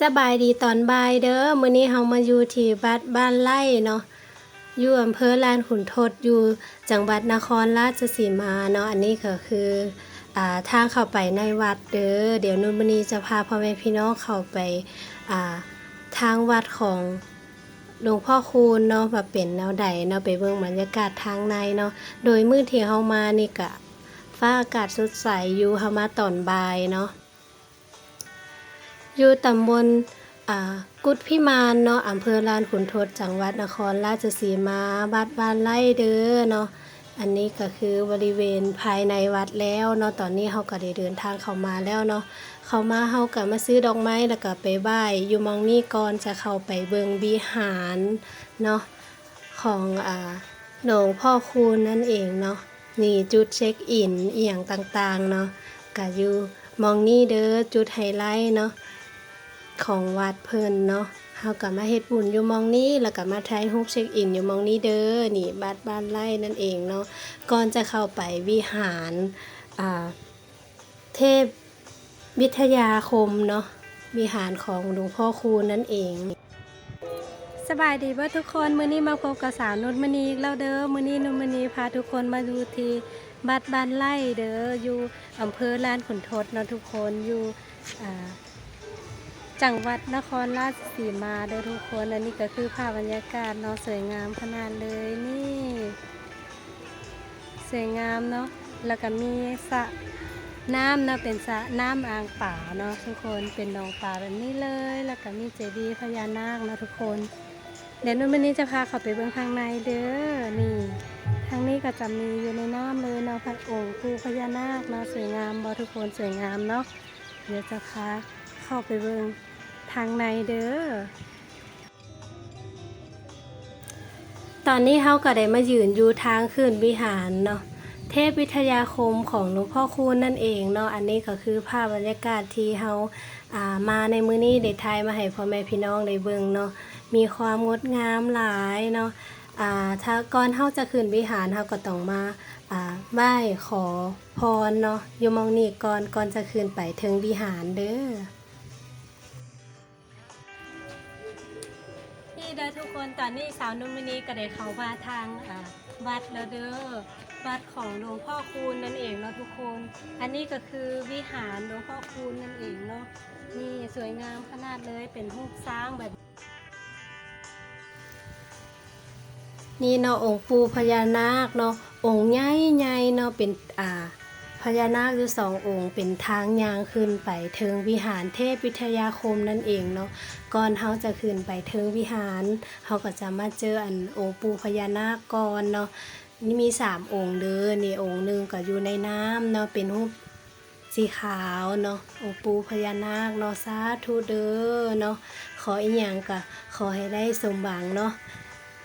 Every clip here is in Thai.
สบายดีตอนบ่ายเด้อมื้อนี้เฮามาอยู่ที่วัดบ้านไร่เนาะอยู่อำเภอลานขุนทดอยู่จังหวัดนครราชสีมาเนาะอันนี้ก็คืออ่าทางเข้าไปในวัดเด้อเดี๋ยวนุ่นมื้อนี้จะพาพ่อแม่พี่น้องเข้าไปอ่าทางวัดของหลวงพ่อคูณเนาะว่าเป็นแนวใดเนาะไปเบิ่งบรรยากาศทางในเนาะโดยมื้อที่เฮามานี่ก็ฟ้าอากาศสดใสอยู่เฮามาตอนบ่ายเนาะ อยู่ตำบลกุดพิมานเนาะอำเภอลานขุนทดจังหวัดนครราชสีมาวัดบ้านไร่เด้อเนาะอันนี้ก็คือบริเวณภายในวัดแล้วเนาะตอนนี้เขาก็ได้เดินทางเข้ามาแล้วเนาะเข้ามาเขาก็มาซื้อดอกไม้แล้วก็ไปไหว้อยู่มองนี้ก่อนจะเข้าไปเบิงวิหารเนาะของอ่าหลวงพ่อคูณนั่นเองเนาะนี่จุดเช็คอินเอียงต่างๆเนาะก็อยู่มองนี้เด้อจุดไฮไลท์เนาะ ของวัดเพิ่นเนาะเฮาก็มาเฮ็ดบุญอยู่มองนี้แล้วก็มาถ่ายรูปเช็คอินอยู่มองนี้เด้อนี่บัดบ้านไร่นั่นเองเนาะก่อนจะเข้าไปวิหารอ่าเทพวิทยาคมเนาะวิหารของหลวงพ่อคูณนั่นเองสบายดีเบ่ทุกคนมื้อนี้มาพบกับสาวนุชมณีอีกแล้วเด้อมื้อนี้นุชมณีพาทุกคนมาดูที่บัดบ้านไร่เด้ออยู่อำเภอลานขุนทดเนาะทุกคนอยู่อ่า จังหวัดนครราชสีมาเด้อทุกคนอันนี้ก็คือภาพบรรยากาศเนาะสวยงามขนาดเลยนี่ สวยงามเนาะแล้วก็มีสระน้ำเนาะเป็นสระน้ำอ่างป่าเนาะทุกคนเป็นหนองป่าแบบนี้เลย แล้วก็มีเจดีย์พญานาคเนาะทุกคน เดี๋ยวนุ่นวันนี้จะพาเขาไปเบื้องข้างในเด้อนี่ทางนี้ก็จะมีอยู่ในน้ำเลยเนาะพระองค์ปูพญานาคเนาะสวยงามบอทุกคนสวยงามเนาะเดี๋ยวจะพาเข้าไปเบื้องางในเด้อ ตอนนี้เฮาก็ได้มายืนอยู่ทางขึ้นวิหารเนาะ เทพวิทยาคมของหลวงพ่อคูณนั่นเองเนาะ อันนี้ก็คือภาพบรรยากาศที่เฮาอ่ามาในมื้อนี้ได้ทายมาให้พ่อแม่พี่น้องได้เบิ่งเนาะ มีความงดงามหลายเนาะอ่าถ้าก่อนเฮาจะขึ้นวิหารเฮาก็ต้องมาอ่าไหว้ขอพรเนาะอยู่มองนี้ก่อนก่อนจะขึ้นไปถึงวิหารเด้อ นี่เด้อทุกคนตอนนี้สาวนุ่มมินีก็ได้เข้ามาทางวัดแล้วเด้อวัดของหลวงพ่อคูณนั่นเองเนาะทุกคน อันนี้ก็คือวิหารหลวงพ่อคูณนั่นเองเนาะนี่สวยงามขนาดเลยเป็นรูปสร้างแบบนี่เนาะองค์ปูพญานาคเนาะองค์ใหญ่ใหญ่เนาะเป็นอ่า พญานาคอยู่สององค์เป็นทางยางขึ้นไปเทิงวิหารเทพวิทยาคมนั่นเองเนาะก่อนเฮาจะขึ้นไปเทิงวิหารเฮาก็จะมาเจออันองค์ปูพญานาคก่อนเนาะนี่มีสามองค์เด้อนี่องค์หนึ่งก็อยู่ในน้ำเนาะเป็นรูปสีขาวเนาะองค์ปูพญานาคเนาะสาธุเด้อเนาะขออีหยังก็ขอให้ได้สมหวังเนาะ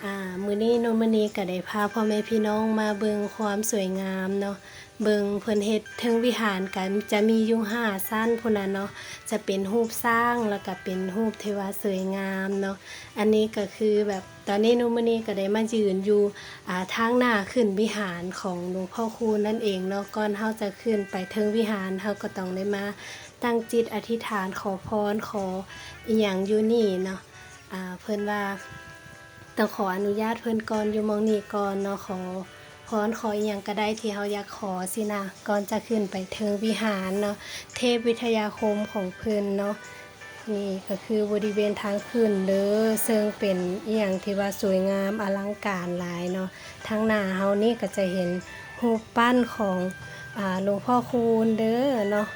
อ่ามือนี้โนมณีก็ได้พาพ่อแม่พี่น้องมาเบิ่งความสวยงามเนาะเบิ่งเพิ่นเฮ็ดเทิงวิหารกันจะมีอยู่ห้าสั้นพุ่นน่ะเนาะจะเป็นรูปสร้างแล้วก็เป็นรูปเทวาสวยงามเนาะอันนี้ก็คือแบบตอนนี้โนมณีก็ได้มายืนอยู่อ่าทางหน้าขึ้นวิหารของหลวงพ่อคูณนั่นเองเนาะก่อนเฮาจะขึ้นไปเทิงวิหารเฮาก็ต้องได้มาตั้งจิตอธิษฐานขอพรขออีหยังอยู่นี่เนาะอ่าเพิ่นว่า ต้องขออนุญาตเพิ่นก่อนอยู่มองนี้ก่อนเนาะขอพรขออีหยังก็ได้ที่เฮาอยากขอสินะก่อนจะขึ้นไปเทิงวิหารเนาะเทพวิทยาคมของเพิ่นเนาะนี่ก็คือบริเวณทางขึ้นเด้อซึ่งเป็นอีหยังที่ว่าสวยงามอลังการหลายเนาะทางหน้าเฮานี่ก็จะเห็นรูปปั้นของอ่าหลวงพ่อคูณเด้อเนาะ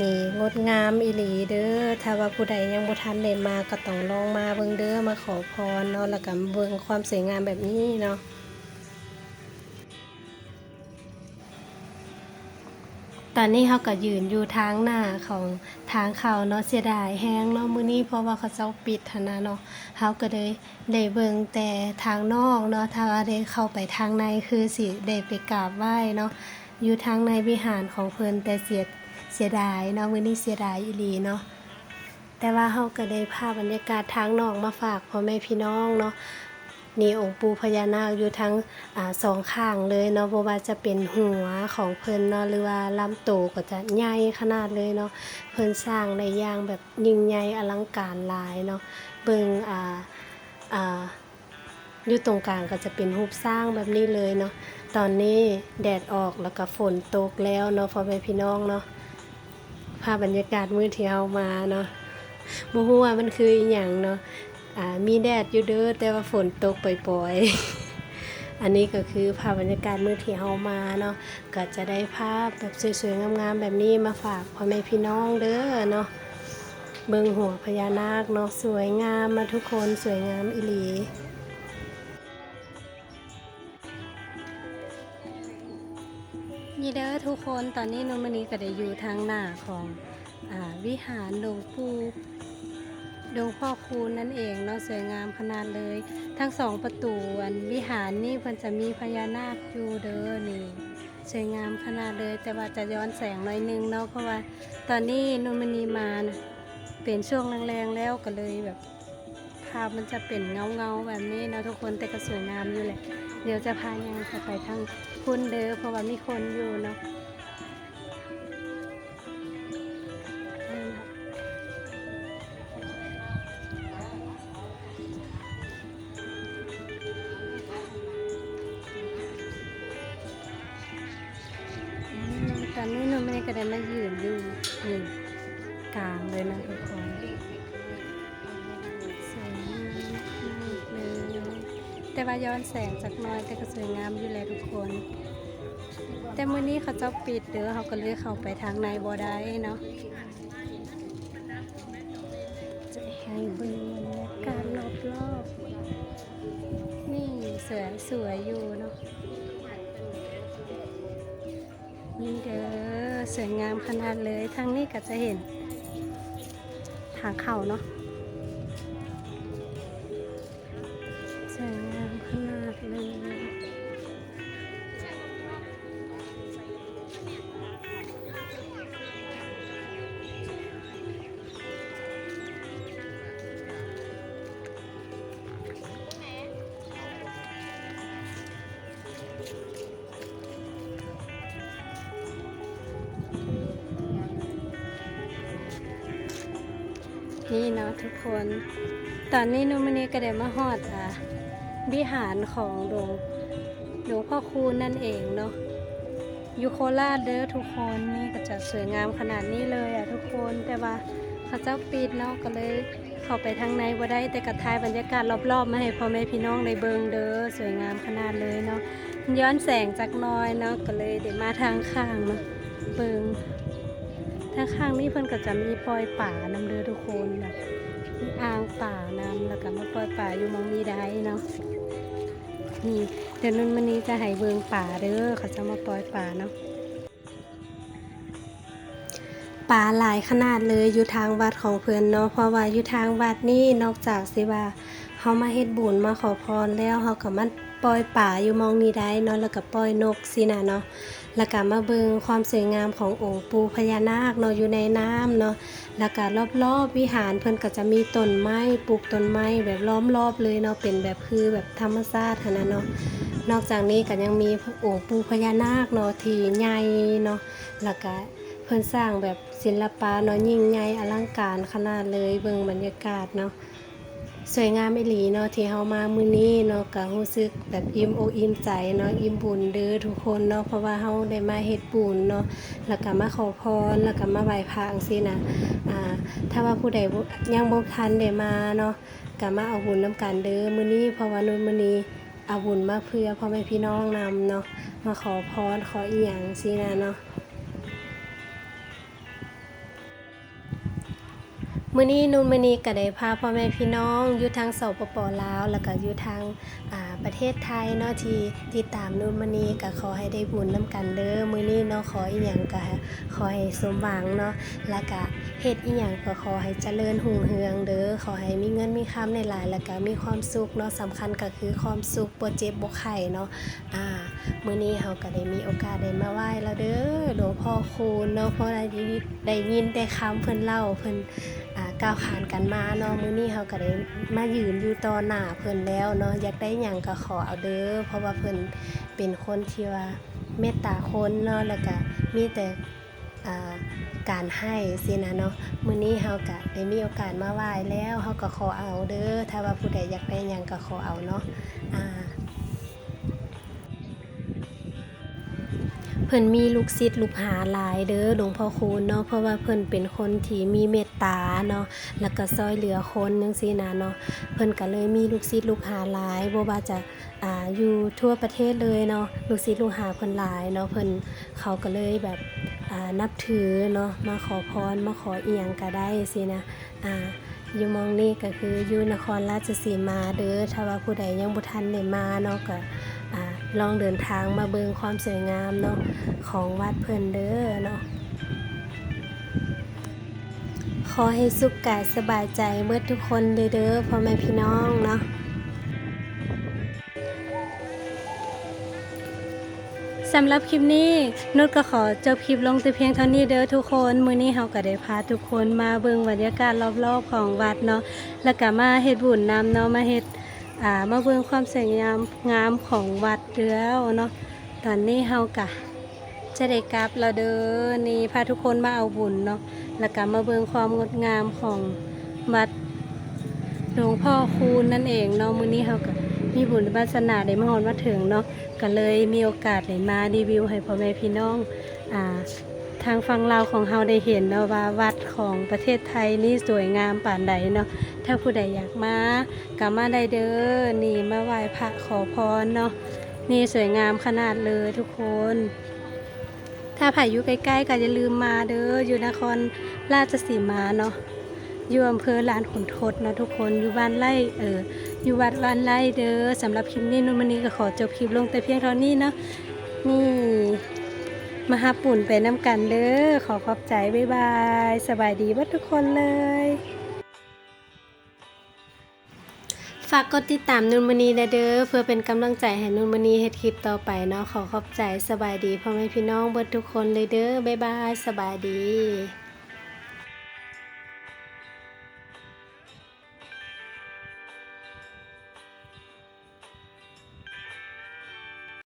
นี่งดงามอีหลีเด้อถ้าว่าผู้ใดยังบ่ทันได้มาก็ต้องลองมาเบิ่งเด้อมาขอพรเนาะแล้วก็เบิ่งความสวยงามแบบนี้เนาะตอนนี้เขาก็ยืนอยู่ทางหน้าของทางเขาเนาะเสียดายแห้งเนาะมื้อนี้เพราะว่าเขาเจ้าปิดหั้นนะเนาะเขาก็เลยได้เบิ่งแต่ทางนอกเนาะถ้าว่าได้เข้าไปทางในคือสิได้ไปกราบไหว้เนาะอยู่ทางในวิหารของเพิ่นแต่เสีย เสียดายเนาะมื้อนี้เสียดายอีหลีเนาะแต่ว่าเฮาก็ได้ภาพบรรยากาศทางนอกมาฝากพ่อแม่พี่น้องเนาะนี่องค์ปู่พญานาคอยู่ทั้งอ่าสองข้างเลยเนาะบ่ว่าจะเป็นหัวของเพิ่นเนาะหรือว่าลำโตก็จะใหญ่ขนาดเลยเนาะเพิ่นสร้างในอย่างแบบยิ่งใหญ่อลังการหลายเนาะเบิ่งอ่าอ่าอยู่ตรงกลางก็จะเป็นรูปสร้างแบบนี้เลยเนาะตอนนี้แดดออกแล้วก็ฝนตกแล้วเนาะพ่อแม่พี่น้องเนาะ ภาพบรรยากาศมื้อที่เฮามาเนาะบ่ฮู้ว่ามันคืออีหยังเนาะอ่ามีแดดอยู่เด้อแต่ว่าฝนตกปล่อยๆ อันนี้ก็คือภาพบรรยากาศมื่อที่เฮามาเนาะก็จะได้ภาพแบบสวยๆงามๆแบบนี้มาฝากพ่อแม่พี่น้องเด้อเนาะเบิ่งหัวพญานาคเนาะสวยงามมาทุกคนสวยงามอีหลี นี่เด้อทุกคนตอนนี้นนมณีก็ได้อยู่ทางหน้าของอวิหารหลวงปู่หลวงพ่อคูณนั่นเองเนาะสวยงามขนาดเลย ทั้งสองประตูอันวิหารนี่เพิ่นจะมีพญานาคอยู่เด้อนี่สวยงามขนาดเลย แต่ว่าจะย้อนแสงหน่อยนึงเนาะเพราะว่าตอนนี้นนมณีมานะเป็นช่วงแรงๆแล้วก็เลยแบบ ภาพมันจะเป็นเงาๆแบบนี้นะทุกคนแต่ก็สวยงามอยู่แหละ เดี๋ยวจะพายางเข้าไปทางคุณเด้อเพราะว่ามีคนอยู่เนาะตอนนี้หนูไม่ได้ก็ได้มายืนอยู่นี่กลางเลยนะทุกคน แต่ว่าย้อนแสงจากน้อยแต่ก็สวยงามอยู่เลยทุกคน แต่มื้อนี้เขาเจ้าปิดเด้อเขาก็เลยเข้าไปทางในบ่ได้เนาะจะให้เบิ่งบรรยากาศรอบๆนี่สวยสวยอยู่เนาะนี่เด้อสวยงามขนาดเลยทางนี้ก็จะเห็นทางเข้าเนาะ นี่เนาะทุกคน ตอนนี้นุมณีก็ได้มาฮอดอะวิหารของหลวงหลวงพ่อคูณนั่นเองเนาะอยู่โคราชเด้อทุกคนนี่ก็จะสวยงามขนาดนี้เลยอะทุกคนแต่ว่าเขาเจ้าปิดเนาะก็เลยเข้าไปทางในบ่ได้แต่กระทายบรรยากาศรอบๆมาให้พ่อแม่พี่น้องได้เบิงเด้อสวยงามขนาดเลยเนาะย้อนแสงจากน้อยเนาะก็เลยได้มาทางข้างเนาะเบิง ทางข้างนี้เพิ่นก็จะมีปล่อยป่านำเรือทุกคนแบบมีอ่างป่านำแล้วก็มาปล่อยป่าอยู่มองนี้ได้เนาะนี่เดี๋ยวนุ่นมันนี้จะให้เบิงป่าเด้อเขาจะมาปล่อยป่าเนาะป่าหลายขนาดเลยอยู่ทางวัดของเพิ่อนเนาะเพราะว่าอยู่ทางวัดนี่นอกจากสิว่าเฮามาเฮ็ดบุญมาขอพรแล้วเฮาก็มาปล่อยป่าอยู่มองนี้ได้เนาะแล้วก็ปล่อยนกสินะเนาะ แล้วก็มาเบิงความสวยงามขององค์ปูพญานาคเนาะอยู่ในน้ำเนาะแล้วก็รอบๆวิหารเพิ่นก็จะมีต้นไม้ปลูกต้นไม้แบบล้อมรอบเลยเนาะเป็นแบบคือแบบธรรมชาติหั้นนะเนาะนอกจากนี้ก็ยังมีองค์ปูพญานาคเนาะที่ใหญ่เนาะแล้วก็เพิ่นสร้างแบบศิลปะเนาะยิ่งใหญ่อลังการขนาดเลยเบิ่งบรรยากาศเนาะ สวยงามอีหลีเนาะที่เฮามามื้อนี้เนาะก็รู้สึกแบบอิ่มอกอิ่มใจเนาะอิ่มบุญเด้อทุกคนเนาะเพราะว่าเฮาได้มาเฮ็ดบุญเนาะแล้วก็มาขอพรแล้วก็มาไหว้พระจังซี่นะอ่าถ้าว่าผู้ใดบ่ยังบ่ทันได้มาเนาะก็มาเอาบุญนํกันเด้อมื้อนี้เพราะว่านู่นมื้อนี้เอาบุญมาเพื่อพ่อแม่พี่น้องนำเนาะมาขอพรขออีหยังซี่นะเนาะ มื้อนี้นุ่นมื้อนี้ก็ได้พาพ่อแม่พี่น้องอยู่ทางสปปลาว แล้วก็อยู่ทางประเทศไทยเนาะที่ที่ตามนุ่นมื้อนี้ก็ขอให้ได้บุญนํกันเด้อมื้อนี้เนาะขออีหยังก็ขอให้สมหวังเนาะแล้วก็เฮ็ดอีหยังก็ขอให้เจริญรุ่งเรืองเด้อขอให้มีเงินมีคำหลายแล้วก็มีความสุขเนาะสำคัญก็คือความสุขบ่เจ็บบ่ไข้เนาะอ่ามื้อนี้เฮาก็ได้มีโอกาสได้มาไหว้แล้วเด้อหลวงพ่อคูณเนาะเพราะได้ได้ยินได้คำเพิ่นเล่าเพิ่นอ่า ก้าวขานกันมาเนาะมื้อนี้เฮาก็ได้มายืนอยู่ต่อหน้าเพิ่นแล้วเนาะอยากได้หยังก็ขอเอาเด้อเพราะว่าเพิ่นเป็นคนที่ว่าเมตตาคนเนาะแล้วก็มีแต่การให้สินะเนาะมื้อนี้เฮาก็ได้มีโอกาสมาไหว้แล้วเฮาก็ขอเอาเด้อถ้าว่าผู้ใดอยากได้หยังก็ขอเอาเนาะอ่า พิ่นมีลูกศิษย์ลูกหาหลายเด้อหลวงพ่อคูณเนาะเพราะว่าเพิ่นเป็นคนที่มีเมตตาเนาะแล้วก็ซอยเหลือคนจังซี่นะเนาะเพิ่นก็เลยมีลูกศิษย์ลูกหาหลายบ่ว่าจะอ่าอยู่ทั่วประเทศเลยเนาะลูกศิษย์ลูกหาเพิ่นหลายเนาะเพิ่นเขาก็เลยแบบอ่านับถือเนาะมาขอพรมาขอเอียงก็ได้สินะอ่าอยู่มองนี้ก็คืออยู่นครราชสีมาเด้อถ้าว่าผู้ใดยังบ่ทันได้มาเนาะก็อ่า ลองเดินทางมาเบิงความสวยงามเนาะของวัดเพิ่นเด้อเนาะขอให้สุขกายสบายใจเมื่อทุกคนเด้อเด้อพ่อแม่พี่น้องเนาะสำหรับคลิปนี้นุชก็ขอจบคลิปลงแต่เพียงเท่านี้เด้อทุกคนมื้อนี้เฮาก็ได้พาทุกคนมาเบิ่งบรรยากาศรอบๆของวัดเนาะแล้วก็มาเฮ็ดบุญนำเนาะมาเฮ็ด อ่ามาเบิ่งความสวยงามงามของวัดแล้วเนาะตอนนี้เฮากะจะได้กลับแล้วเด้อนี่พาทุกคนมาเอาบุญเนาะแล้วก็มาเบิ่งความงดงามของวัดหลวงพ่อคูณนั่นเองเนาะมื้อนี้เฮาก็มีบุญวาสนาได้มาฮอดมาถึงเนาะก็เลยมีโอกาสได้มารีวิวให้พ่อแม่พี่น้องอ่า ทางฝั่งลาวของเฮาได้เห็นเนาะว่าวัดของประเทศไทยนี่สวยงามป่านใดเนาะถ้าผู้ใดอยากมากลับมาได้เด้อนี่มาไหว้พระขอพรเนาะนี่สวยงามขนาดเลยทุกคน ถ้าผ่อยู่ใกล้ๆก็อย่าลืมมาเด้ออยู่นครราชสีมาเนาะอยู่อำเภอลานขุนทดเนาะทุกคนอยู่บ้านไร่เอออยู่วัดบ้านไร่เด้อสำหรับคลิปนี้นุ่นมันนี้ก็ขอจบคลิปลงแต่เพียงเท่านี้เนาะนี่ มาหาปุ่นไปน้ำกันเด้อขอขอบใจบ๊ายบาย สบายดีเบัดทุกคนเลย ฝากกดติดตามนุ่นมณีนะเด้อเพื่อเป็นกำลังใจให้นุ่นมณีเฮ็ดคลิปต่อไปเนาะขอขอบใจสบายดีพ่อแม่พี่น้องเบิดทุกคนเลยเด้อบ๊ายบาย สบายดี